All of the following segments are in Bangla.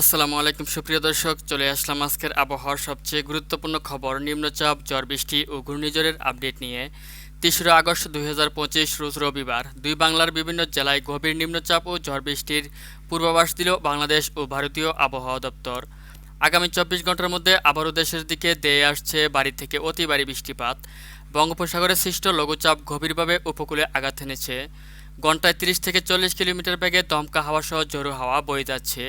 আসসালামু আলাইকুম, সুপ্রিয় দর্শক। চলে আসলাম আজকের আবহাওয়ার সবচেয়ে গুরুত্বপূর্ণ খবর, নিম্নচাপ, ঝড় বৃষ্টি ও ঘূর্ণিঝড়ের আপডেট নিয়ে। তেসরা আগস্ট দুই রোজ রবিবার, দুই বাংলার বিভিন্ন জেলায় গভীর নিম্নচাপ ও ঝড় বৃষ্টির পূর্বাভাস দিল বাংলাদেশ ও ভারতীয় আবহাওয়া দপ্তর। আগামী চব্বিশ ঘণ্টার মধ্যে আবারও দেশের দিকে দেয়ে আসছে বাড়ি থেকে অতি বৃষ্টিপাত। বঙ্গোপসাগরে সৃষ্ট লঘুচাপ গভীরভাবে উপকূলে আঘাত এনেছে। ঘন্টায় তিরিশ থেকে চল্লিশ কিলোমিটার বেগে দমকা হাওয়া সহ জোরো হাওয়া বয়ে যাচ্ছে।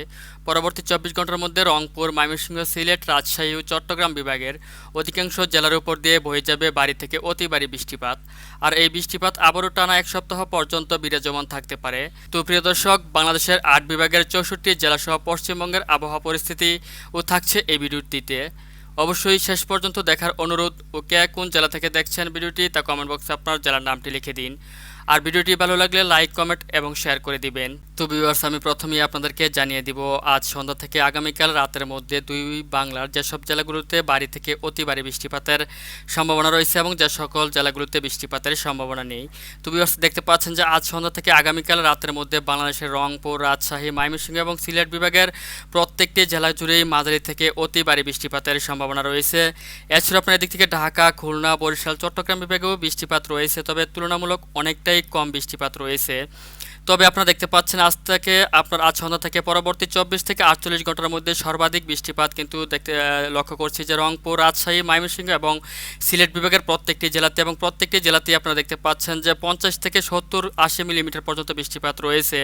পরবর্তী চব্বিশ ঘণ্টার মধ্যে রংপুর, ময়মনসিংহ, সিলেট, রাজশাহী ও চট্টগ্রাম বিভাগের অধিকাংশ জেলার উপর দিয়ে বয়ে যাবে বাড়ি থেকে অতি ভারী বৃষ্টিপাত। আর এই বৃষ্টিপাত আবারও টানা এক সপ্তাহ পর্যন্ত বিরাজমান থাকতে পারে। তো প্রিয় দর্শক, বাংলাদেশের আট বিভাগের চৌষট্টি জেলাসহ পশ্চিমবঙ্গের আবহাওয়া পরিস্থিতি ও থাকছে এই ভিডিওটিতে। অবশ্যই শেষ পর্যন্ত দেখার অনুরোধ ও কে কোন জেলা থেকে দেখছেন ভিডিওটি তা কমেন্ট বক্সে আপনার জেলার নামটি লিখে দিন। আর ভিডিওটি ভালো লাগলে লাইক, কমেন্ট এবং শেয়ার করে দিবেন। তো ভিউয়ার্স আমি প্রথমেই আপনাদেরকে জানিয়ে দিব, আজ সন্ধ্যা থেকে আগামীকাল রাতের মধ্যে দুই বাংলার যেসব জেলাগুলোতে বাড়ি থেকে অতি ভারী বৃষ্টিপাতের সম্ভাবনা রয়েছে এবং যে সকল জেলাগুলোতে বৃষ্টিপাতের সম্ভাবনা নেই। তো ভিউয়ার্স দেখতে পাচ্ছেন যে আজ সন্ধ্যা থেকে আগামীকাল রাতের মধ্যে বাংলাদেশের রংপুর, রাজশাহী, ময়মনসিংহ এবং সিলেট বিভাগের প্রত্যেকটি জেলা জুড়েই মাঝারি থেকে অতি ভারী বৃষ্টিপাতের সম্ভাবনা রয়েছে। এছাড়া আপনার এদিক থেকে ঢাকা, খুলনা, বরিশাল, চট্টগ্রাম বিভাগেও বৃষ্টিপাত রয়েছে, তবে তুলনামূলক অনেকটাই কম বৃষ্টিপাত রয়েছে। তবে আপনারা দেখতে পাচ্ছেন আজ থেকে আপনার আজ সন্ধ্যা থেকে পরবর্তী চব্বিশ থেকে আটচল্লিশ ঘণ্টার মধ্যে সর্বাধিক বৃষ্টিপাত কিন্তু দেখতে লক্ষ্য করছি যে রংপুর, রাজশাহী, ময়মনসিংহ এবং সিলেট বিভাগের প্রত্যেকটি জেলাতে এবং প্রত্যেকটি জেলাতেই আপনারা দেখতে পাচ্ছেন যে পঞ্চাশ থেকে সত্তর আশি মিলিমিটার পর্যন্ত বৃষ্টিপাত রয়েছে।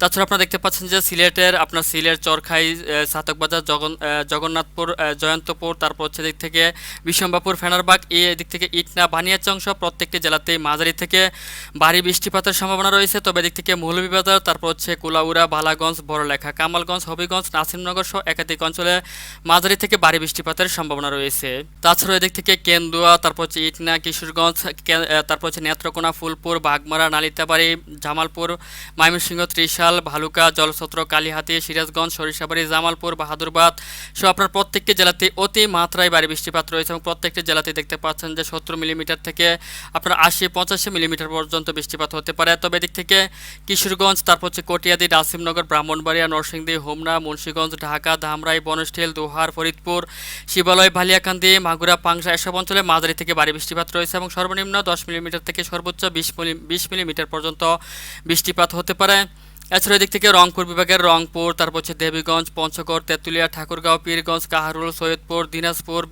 তাছাড়া আপনারা দেখতে পাচ্ছেন যে সিলেটের আপনার সিলেট, চরখাই সাতকবাজার, জগন জগন্নাথপুর জয়ন্তপুর, তারপর হচ্ছে দিক থেকে বিশম্বাপুর ফেনারবাগ এই দিক থেকে ইটনা, বানিয়াচং সহ প্রত্যেকটি জেলাতেই মাঝারি থেকে ভারী বৃষ্টিপাতের সম্ভাবনা রয়েছে। তবে এদিক থেকে মৌলভীবাজার তারপর হচ্ছে কুলাউড়া, বালাগঞ্জ, বড়লেখা, কামালগঞ্জ, হবিগঞ্জ, নাসিমনগর সহ একাধিক অঞ্চলে মাঝারি থেকে ভারী বৃষ্টিপাতের সম্ভাবনা রয়েছে। তাছাড়া এদিক থেকে কেন্দুয়া, তারপর হচ্ছে ইটনা, কিশোরগঞ্জ তারপর হচ্ছে নেত্রকোনা, ফুলপুর, বাগমারা, নালিতাবাড়ি, জামালপুর, ময়মনসিংহ, ত্রিশাল, ভালুকা জলছত্র কালীহাতি, সিরাজগঞ্জ, সরিষাবাড়ি, জামালপুর, বাহাদুরবাদ সহ আপনার প্রত্যেকটি জেলাতে অতি মাত্রায় ভারী বৃষ্টিপাত রয়েছে এবং প্রত্যেকটি জেলাতে দেখতে পাচ্ছেন যে সত্তর মিলিমিটার থেকে আপনার আশি পঁচাশি মিলিমিটার পর্যন্ত বৃষ্টিপাত হতে পারে। তবে এদিক থেকে কিশোরগঞ্জ, তারপর হচ্ছে কটিয়াদি রাসিমনগর ব্রাহ্মণবাড়িয়া, নরসিংদী, হোমনা, মুন্সীগঞ্জ, ঢাকা, ধামরাই বনস্টিল দোহার, ফরিদপুর, শিবালয় ভালিয়াকান্দি মাগুরা, পাংশা এসব অঞ্চলে মাঝারি থেকে ভারী বৃষ্টিপাত রয়েছে এবং সর্বনিম্ন দশ মিলিমিটার থেকে সর্বোচ্চ বিশ মিলিমিটার পর্যন্ত বৃষ্টিপাত হতে পারে। এছাড়া এদিক থেকে রংপুর বিভাগের রংপুর, তারপর হচ্ছে দেবীগঞ্জ, পঞ্চগড়, তেঁতুলিয়া, ঠাকুরগাঁও, পীরগঞ্জ, কাহারুল, সৈয়দপুর, দিনাজপুর,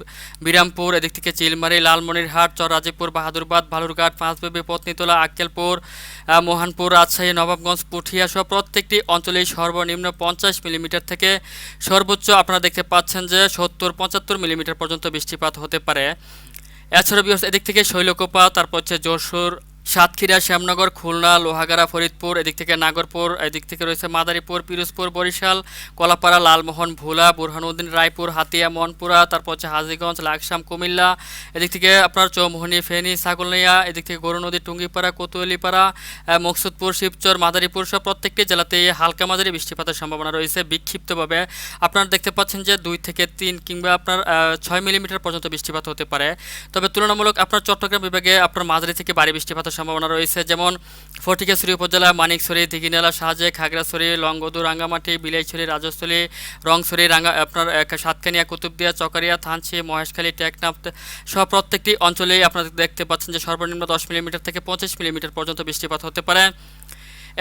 বিরামপুর, এদিক থেকে চিলমারি, লালমনিরহাট, চররাজীপুর, বাহাদুরবাদ, ভালুরঘাট, পাঁচবেবি, পত্নীতলা, আক্কেলপুর মোহনপুর, রাজশাহী, নবাবগঞ্জ, পুঠিয়া সহ প্রত্যেকটি অঞ্চলেই সর্বনিম্ন পঞ্চাশ মিলিমিটার থেকে সর্বোচ্চ আপনারা দেখতে পাচ্ছেন যে সত্তর, পঁচাত্তর মিলিমিটার পর্যন্ত বৃষ্টিপাত হতে পারে। এছাড়া বিহস এদিক থেকে শৈলকোপা, তারপর হচ্ছে যশোর সাতক্ষীরা, শ্যামনগর, খুলনা, লোহাগাড়া, ফরিদপুর, এদিক থেকে নাগরপুর, এদিক থেকে রয়েছে মাদারীপুর, পিরোজপুর, বরিশাল, কলাপাড়া, লালমোহন, ভোলা, বুরহানুদ্দিন, রায়পুর, হাতিয়া, মনপুরা, তারপর হচ্ছে হাজিগঞ্জ, লাকসাম, কুমিল্লা, এদিক থেকে আপনার চৌমোহনী, ফেনী, ছাগলনিয়া, এদিক থেকে গরু নদী, টুঙ্গিপাড়া, কোতুয়ালিপাড়া মকসুদপুর, শিবচর, মাদারীপুর সব প্রত্যেকটি জেলাতে হালকা মাঝারি বৃষ্টিপাতের সম্ভাবনা রয়েছে বিক্ষিপ্তভাবে। আপনারা দেখতে পাচ্ছেন যে দুই থেকে তিন কিংবা আপনার ছয় মিলিমিটার পর্যন্ত বৃষ্টিপাত হতে পারে। তবে তুলনামূলক আপনার চট্টগ্রাম বিভাগে আপনার মাঝারি থেকে ভারী বৃষ্টিপাতের সম্ভাবনা রয়েছে, যেমন ফটিকেশ্বরী উপজেলা, মানিকছড়ি, দিঘিনালা সাহায্যে খাগড়াছড়ি, লংগদু, রাঙ্গামাটি, বিলাইছড়ি, রাজস্থলী, রংছড়ি, রাঙ্গা, আপনার সাতকানিয়া, কুতুবদিয়া, চকারিয়া, থানচি, মহেশখালী, টেকনাফ সহ প্রত্যেকটি অঞ্চলেই আপনারা দেখতে পাচ্ছেন যে সর্বনিম্ন দশ মিলিমিটার থেকে পঁচিশ মিলিমিটার পর্যন্ত বৃষ্টিপাত হতে পারে।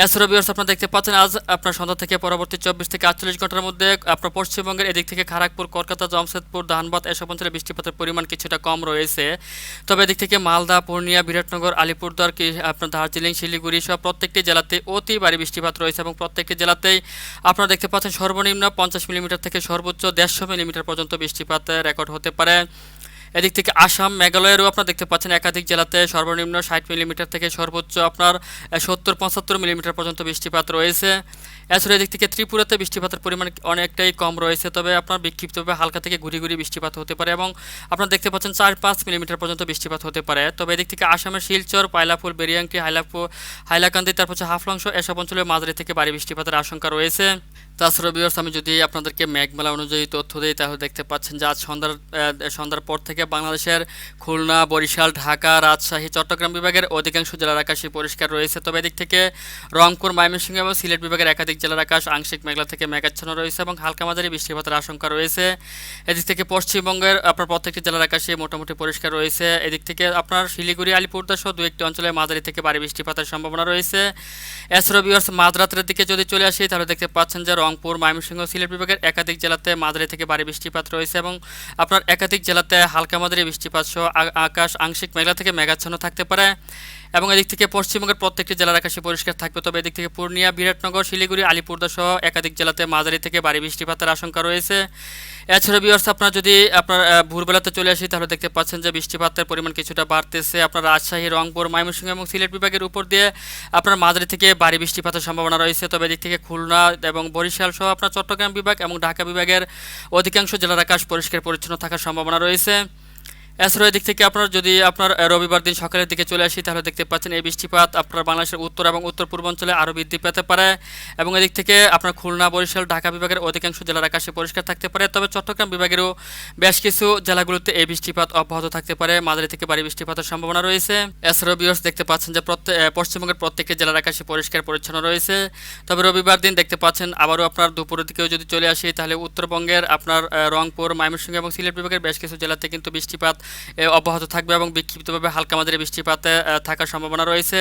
এছাড়াও বিয়ার্স আপনারা দেখতে পাচ্ছেন, আজ আপনার সন্ধ্যা থেকে পরবর্তী চব্বিশ থেকে আটচল্লিশ ঘণ্টার মধ্যে আপনার পশ্চিমবঙ্গের এদিক থেকে খড়গপুর কলকাতা, জমশেদপুর, ধানবাদ এসব অঞ্চলে বৃষ্টিপাতের পরিমাণ কিছুটা কম রয়েছে। তবে এদিক থেকে মালদা, পূর্ণিয়া, বিরাটনগর, আলিপুরদুয়ার, কি আপনার দার্জিলিং, শিলিগুড়ি সব প্রত্যেকটি জেলাতে অতি ভারী বৃষ্টিপাত রয়েছে এবং প্রত্যেকটি জেলাতেই আপনারা দেখতে পাচ্ছেন সর্বনিম্ন পঞ্চাশ মিলিমিটার থেকে সর্বোচ্চ দেড়শো মিলিমিটার পর্যন্ত বৃষ্টিপাত রেকর্ড হতে পারে। এদিক থেকে আসাম, মেঘালয়েরও আপনার দেখতে পাচ্ছেন একাধিক জেলাতে সর্বনিম্ন ষাট মিলিমিটার থেকে সর্বোচ্চ আপনার সত্তর পঁচাত্তর মিলিমিটার পর্যন্ত বৃষ্টিপাত রয়েছে। এছাড়া এদিক থেকে ত্রিপুরাতে বৃষ্টিপাতের পরিমাণ অনেকটাই কম রয়েছে, তবে আপনার বিক্ষিপ্তভাবে হালকা থেকে ঘুরি ঘুরি বৃষ্টিপাত হতে পারে এবং আপনারা দেখতে পাচ্ছেন চার পাঁচ মিলিমিটার পর্যন্ত বৃষ্টিপাত হতে পারে। তবে এদিক থেকে আসামের শিলচর, পায়লাপুর, বেরিয়াংটি হাইলাপুর হাইলাকান্দি, তারপর হচ্ছে হাফলংশ এসব অঞ্চলে মাঝারি থেকে ভারী বৃষ্টিপাতের আশঙ্কা রয়েছে। তাছাড়া বিয়ার্স আমি যদি আপনাদেরকে মেঘমেলা অনুযায়ী তথ্য দিই, তাহলে দেখতে পাচ্ছেন যে আজ সন্ধ্যার সন্ধ্যার পর থেকে বাংলাদেশের খুলনা, বরিশাল, ঢাকা, রাজশাহী, চট্টগ্রাম বিভাগের অধিকাংশ জেলার আকাশই পরিষ্কার রয়েছে। তবে এদিক থেকে রংপুর, ময়মনসিংহ এবং সিলেট বিভাগের একাধিক জেলার আকাশ, আংশিক মেঘলা থেকে মেঘাচ্ছন্ন রয়েছে এবং হালকা মাঝারি বৃষ্টিপাতের আশঙ্কা রয়েছে। এদিক থেকে পশ্চিমবঙ্গের, আপনার প্রত্যেকটি জেলার আকাশে মোটামুটি পরিষ্কার রয়েছে। এদিক থেকে আপনার শিলিগুড়ি, আলিপুরদুয়ার সহ দু একটি অঞ্চলে মাঝারি থেকে ভারী বৃষ্টিপাতের সম্ভাবনা রয়েছে। এছাড়াও বিয়ার্স মাঝরাতের দিকে যদি চলে আসি, তাহলে দেখতে পাচ্ছেন যে রংপুর, ময়মনসিংহ, সিলেট বিভাগের একাধিক জেলাতে মাঝারি থেকে ভারী বৃষ্টিপাত রয়েছে এবং আপনার একাধিক জেলাতে হালকা মাঝারি বৃষ্টিপাত সহ আকাশ আংশিক মেঘলা থেকে মেঘাচ্ছন্ন থাকতে পারে। এবং এদিক থেকে পশ্চিমবঙ্গের প্রত্যেকটি জেলার আকাশে পরিষ্কার থাকবে। তবে এদিক থেকে পূর্ণিয়া, বিরাটনগর, শিলিগুড়ি আলিপুরদুয়ার সহ একাধিক জেলাতে মাঝারি থেকে ভারী বৃষ্টিপাতের আশঙ্কা রয়েছে। এছাড়া বিয়ার্স আপনার যদি আপনার ভোরবেলাতে চলে আসি, তাহলে দেখতে পাচ্ছেন যে বৃষ্টিপাতের পরিমাণ কিছুটা বাড়তেছে। আপনার রাজশাহী, রংপুর, ময়মনসিংহ এবং সিলেট বিভাগের উপর দিয়ে আপনার মাঝারি থেকে ভারী বৃষ্টিপাতের সম্ভাবনা রয়েছে। তবে এদিক থেকে খুলনা এবং বরিশাল সহ আপনার চট্টগ্রাম বিভাগ এবং ঢাকা বিভাগের অধিকাংশ জেলার আকাশ পরিষ্কার পরিচ্ছন্ন থাকার সম্ভাবনা রয়েছে। এছাড়াও এদিক থেকে আপনার যদি আপনার রবিবার দিন সকালের দিকে চলে আসি, তাহলে দেখতে পাচ্ছেন এই বৃষ্টিপাত আপনার বাংলাদেশের উত্তর এবং উত্তর পূর্বাঞ্চলে আরও বৃদ্ধি পেতে পারে এবং এদিক থেকে আপনার খুলনা, বরিশাল, ঢাকা বিভাগের অধিকাংশ জেলার আকাশে পরিষ্কার থাকতে পারে। তবে চট্টগ্রাম বিভাগেরও বেশ কিছু জেলাগুলোতে এই বৃষ্টিপাত অব্যাহত থাকতে পারে। মাঝারি থেকে ভারী বৃষ্টিপাতের সম্ভাবনা রয়েছে। এছাড়াও বিয়স দেখতে পাচ্ছেন যে প্রত্যেক পশ্চিমবঙ্গের প্রত্যেকটি জেলার আকাশে পরিষ্কার পরিচ্ছন্ন রয়েছে। তবে রবিবার দিন দেখতে পাচ্ছেন আবারও আপনার দুপুরের দিকেও যদি চলে আসি, তাহলে উত্তরবঙ্গের আপনার রংপুর, ময়মনসিংহ এবং সিলেট বিভাগের বেশ কিছু জেলাতে কিন্তু বৃষ্টিপাত অব্যাহত থাকবে এবং বিক্ষিপ্তভাবে হালকা মাঝারি বৃষ্টিপাতে থাকার সম্ভাবনা রয়েছে।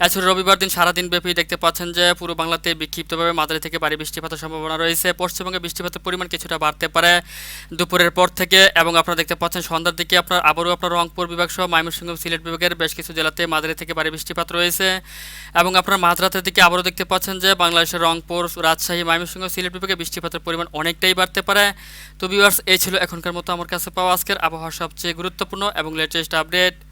এছাড়া রবিবার দিন সারাদিন ব্যাপী দেখতে পাচ্ছেন যে পুরো বাংলাতে বিক্ষিপ্তভাবে মাঝারি থেকে ভারী বৃষ্টিপাতের সম্ভাবনা রয়েছে। পশ্চিমবঙ্গে বৃষ্টিপাতের পরিমাণ কিছুটা বাড়তে পারে দুপুরের পর থেকে এবং আপনারা দেখতে পাচ্ছেন সন্ধ্যার দিকে আপনার আবারও আপনার রংপুর বিভাগ সহ ময়মনসিংহ, সিলেট বিভাগের বেশ কিছু জেলাতে মাঝারি থেকে ভারী বৃষ্টিপাত রয়েছে এবং আপনার মাঝরাতের দিকে আবারও দেখতে পাচ্ছেন যে বাংলাদেশের রংপুর, রাজশাহী, ময়মনসিংহ, সিলেট বিভাগে বৃষ্টিপাতের পরিমাণ অনেকটাই বাড়তে পারে। তো ভিউয়ার্স এই ছিল এখনকার মতো আমার কাছে পাওয়া আজকের আবহাওয়ার সবচেয়ে গুরুত্বপূর্ণ এবং লেটেস্ট আপডেট